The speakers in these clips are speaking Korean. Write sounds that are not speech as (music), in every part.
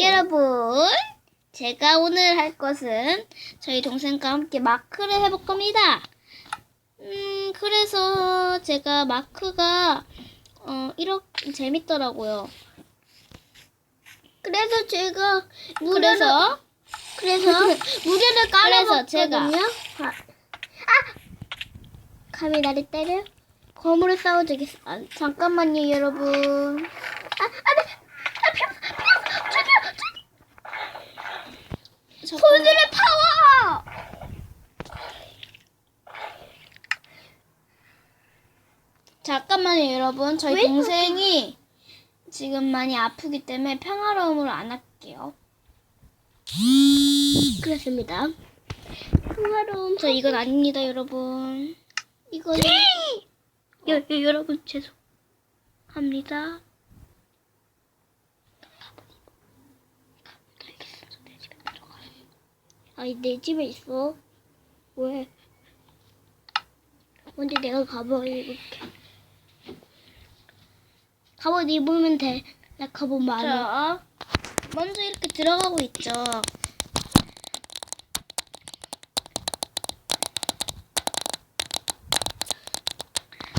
여러분, 제가 오늘 할 것은 저희 동생과 함께 마크를 해볼 겁니다. 음, 그래서 제가 마크가 어, 이렇게 재밌더라고요. 그래서 제가 무료로 그래서 그래서 (laughs) 무료를 그래서 제가-. 아, 아! 감히 나를 때려? 검으로 싸워주겠어. 아, 잠깐만요, 여러분. 아, 아, 네. 아, 필요 없어, 필요 없어. 저기요, 저기. 저- 손들의 파워! 잠깐만요, 여러분. 저희 왜 동생이 지금 많이 아프기 때문에 평화로움으로 안 할게요. 그렇습니다. 평화로움. 저 이건 아닙니다, 여러분. 이거는 여, 여, 여러분 죄송합니다. 아니 내 집에 있어. 왜? 먼저 내가 가방 입을게. 갑옷 입으면 돼. 나 갑옷 많아. 자, 먼저 이렇게 들어가고 있죠.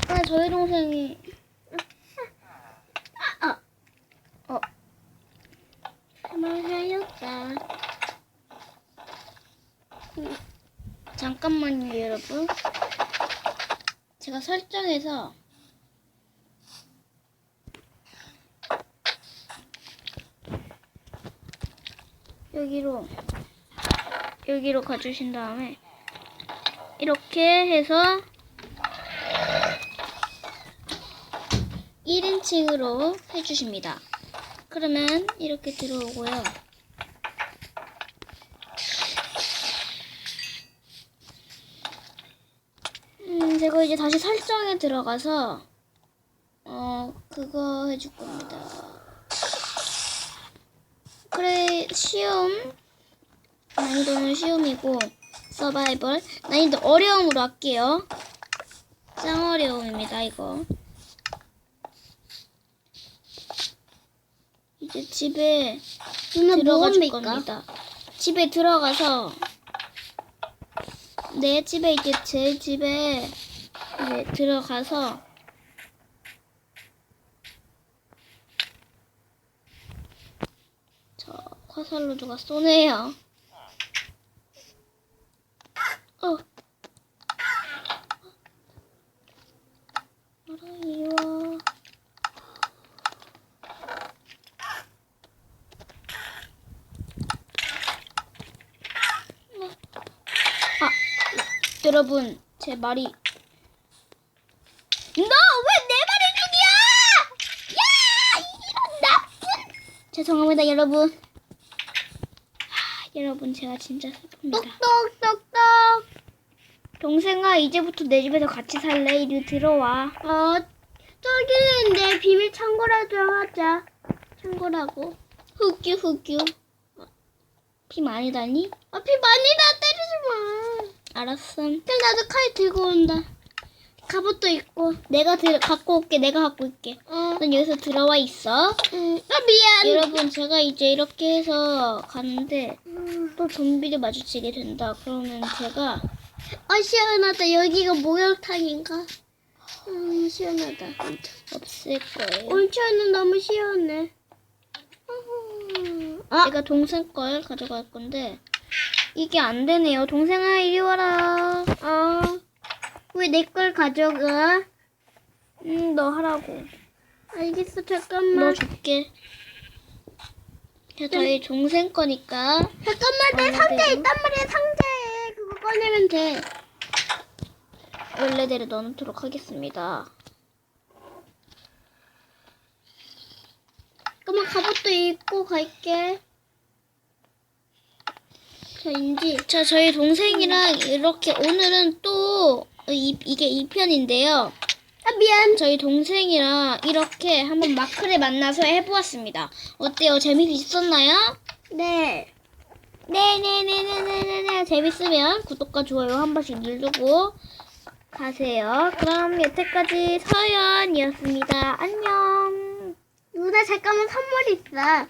아, 저희 동생이 아, 어, 그만하였다. 잠깐만요, 여러분. 제가 설정해서 여기로 여기로 가주신 다음에 이렇게 해서 1인칭으로 해주십니다. 그러면 이렇게 들어오고요. 음, 제가 이제 다시 설정에 들어가서 어 그거 해줄 겁니다. 그래 쉬움 난이도는 쉬움이고 서바이벌 난이도 어려움으로 할게요. 짱 어려움입니다 이거. 이제 집에 누나 들어가 줄? 겁니다. 집에 들어가서 내 집에 이제 제 집에 이제 들어가서 저 화살로 누가 쏘네요. 어. 와. 아, 여러분, 제 말이. 너 왜 내 말을 죽이야! 야! 이런 나쁜! 죄송합니다, 여러분. 하, 여러분, 제가 진짜 슬픕니다. 똑똑똑똑. 동생아, 이제부터 내 집에서 같이 살래? 이리 들어와. 어, 저기는 내 비밀 창고라도 하자. 창고라고. 흑규, 흑규. 피 많이 나니? 아, 비 많이 나 때리지 마. 알았음. 그럼 나도 칼 들고 온다. 갑옷도 있고. 내가 들, 갖고 올게, 내가 갖고 올게. 어, 넌 여기서 들어와 있어. 음, 아, 미안. 여러분, 제가 이제 이렇게 해서 가는데, 음, 또 좀비를 마주치게 된다. 그러면 제가 아, 시원하다. 여기가 목욕탕인가? 음, 시원하다. 없앨 거예요. 온천은 너무 시원해. 음, 아, 제가 동생 걸 가져갈 건데 이게 안 되네요. 동생아 이리 와라. 어. 왜 내 걸 가져가? 음, 너 하라고. 알겠어, 너 잠깐만. 줄게. 자, 저희 동생 거니까 잠깐만, 내. 상자에 있단 말이야, 상자에. 그거 꺼내면 돼. 원래대로 넣어놓도록 하겠습니다. 잠깐만, 갑옷도 입고 갈게. 자, 인지. 자, 저희 동생이랑 이렇게 오늘은 또 이, 이게 2편인데요. 아, 미안. 저희 동생이랑 이렇게 한번 마크를 만나서 해보았습니다. 어때요? 재미있었나요? 네. 네네네네네네 재밌으면 구독과 좋아요 한 번씩 누르고 가세요. 그럼 여태까지 서연이었습니다. 안녕. 누나, 잠깐만, 선물 있어.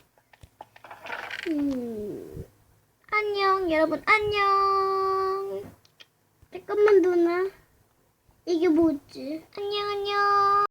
음. 안녕, 여러분, 안녕. 잠깐만 누나. 이게 뭐지? 안녕 안녕.